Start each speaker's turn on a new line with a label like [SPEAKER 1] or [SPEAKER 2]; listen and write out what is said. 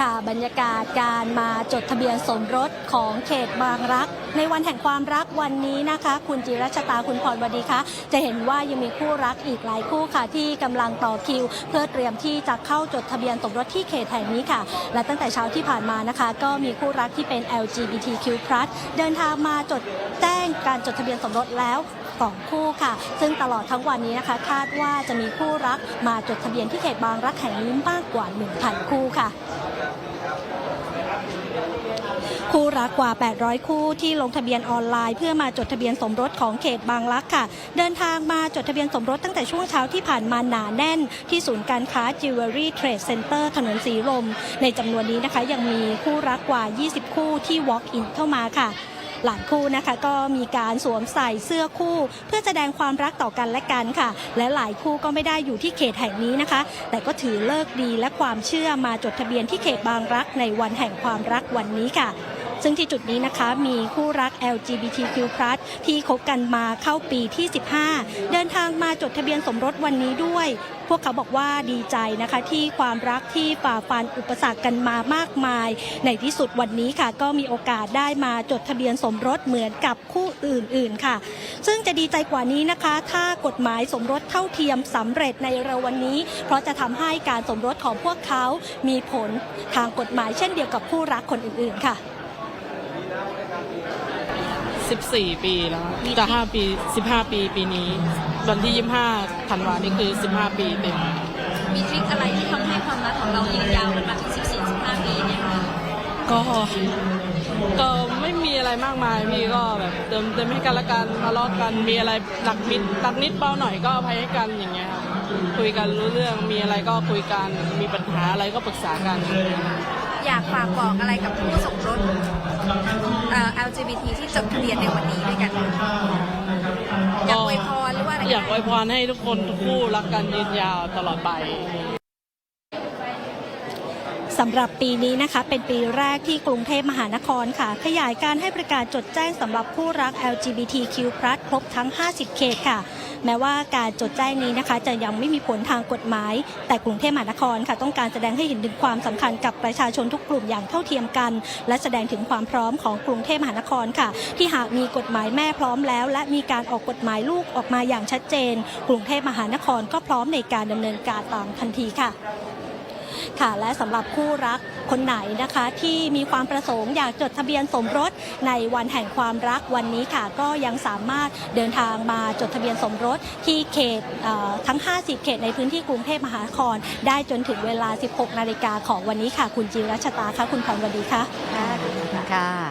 [SPEAKER 1] ค่ะบรรยากาศการมาจดทะเบียนสมรสของเขตบางรัก ในวันแห่งความรักวันนี้นะคะ คุณจิรัชตาคุณพรวดีคะจะเห็นว่ายังมีคู่รักอีกหลายคู่ค่ะ ที่กำลังต่อคิว เพื่อเตรียมที่จะเข้าจดทะเบียนสมรสที่เขตแห่งนี้ค่ะ และตั้งแต่เช้าที่ผ่านมานะคะ ก็มีคู่รักที่เป็น LGBTQ+ เดินทางมาจดแจ้งการจดทะเบียนสมรสแล้วสองคู่ค่ะ ซึ่งตลอดทั้งวันนี้นะคะ คาดว่าจะมีคู่รักมาจดทะเบียนที่เขตบางรักแห่งนี้มากกว่า 1,000 คู่ค่ะ คู่รักกว่า 800 คู่ที่ลงทะเบียนออนไลน์ เพื่อมาจดทะเบียนสมรสของเขตบางรักค่ะ เดินทางมาจดทะเบียนสมรสตั้งแต่ช่วงเช้าที่ผ่านมาหนาแน่น ที่ศูนย์การค้า Jewelry Trade Center ถนนสีลม ในจำนวนนี้นะคะยังมีคู่รักกว่า 20 คู่ที่ walk in เข้ามาค่ะหลายคู่นะคะก็มีการสวมใส่เสื้อคู่ เพื่อแสดงความรักต่อกันและกันค่ะ และหลายคู่ก็ไม่ได้อยู่ที่เขตแห่งนี้นะคะ แต่ก็ถือเลิกดีและความเชื่อมาจดทะเบียนที่เขตบางรักในวันแห่งความรักวันนี้ค่ะ ซึ่งที่จุดนี้นะคะมีคู่รัก LGBTQ+ ที่คบกันมาเข้าปีที่ 15 เดินทางมาจดทะเบียนสมรสวันนี้ด้วย พวกเขาบอกว่าดีใจนะคะที่ความรักที่ฝ่าฟันอุปสรรคกันมามากมาย ในที่สุดวันนี้ค่ะ ก็มีโอกาสได้มาจดทะเบียนสมรสเหมือนกับคู่อื่น ๆ ค่ะ ซึ่งจะดีใจกว่านี้นะคะ ถ้ากฎหมายสมรสเท่าเทียมสำเร็จในเร็ววันนี้ เพราะจะทำให้การสมรสของพวกเขามีผลทางกฎหมายเช่นเดียวกับคู่รักคนอื่น ๆ ค่ะ
[SPEAKER 2] 14 ปีแล้วครับจะ 5 ปี 15 ปีปีนี้ วันที่ 25ธันวานี่คือ 15 ปีเต็ม
[SPEAKER 3] มีทริคอะไรที่ทำให้ความรักของเรายืนยาวกันมาถึง14-15 ปีเนี่ยคะ
[SPEAKER 2] ก็ก็ไม่มีอะไรมากมายพี่ก็แบบเติมเต็มให้กันละกันทะเลาะกันมีอะไรหนักนิดหนักนิดเบาหน่อยก็อภัยให้กันอย่างเงี้ยครับคุยกันรู้เรื่องมีอะไรก็คุยกันมีปัญหาอะไรก็ปรึกษากัน
[SPEAKER 3] อยากฝากบอกอะไรกับผู้สมรส เอ่อ LGBT ที่จดทะเบียนในวันนี้ด้วยกันอยากอวยพรหรือว่าอะไร
[SPEAKER 2] อยากอวยพรให้ทุกคนทุกคู่รักกันยืนยาวตลอดไป
[SPEAKER 1] สำหรับปีนี้นะคะ เป็นปีแรกที่กรุงเทพมหานครค่ะ ขยายการให้ประกาศจดแจ้งสำหรับผู้รัก LGBTQ+ ครบทั้ง 50 เขตค่ะ แม้ว่าการจดแจ้งนี้นะคะ จะยังไม่มีผลทางกฎหมาย แต่กรุงเทพมหานครค่ะ ต้องการแสดงให้เห็นถึงความสำคัญกับประชาชนทุกกลุ่มอย่างเท่าเทียมกัน และแสดงถึงความพร้อมของกรุงเทพมหานครค่ะ ที่หากมีกฎหมายแม่พร้อมแล้ว และมีการออกกฎหมายลูกออกมาอย่างชัดเจน กรุงเทพมหานครก็พร้อมในการดำเนินการตามทันทีค่ะ ค่ะ และสำหรับคู่รักคนไหนนะคะที่มีความประสงค์อยากจดทะเบียนสมรสในวันแห่งความรักวันนี้ค่ะ ก็ยังสามารถเดินทางมาจดทะเบียนสมรสที่เขตทั้ง 50 เขตในพื้นที่กรุงเทพมหานคร ได้จนถึงเวลา 16 นาฬิกาของวันนี้ค่ะ คุณจิรัชตาค่ะ คุณพรวดีค่ะ
[SPEAKER 4] ค่ะ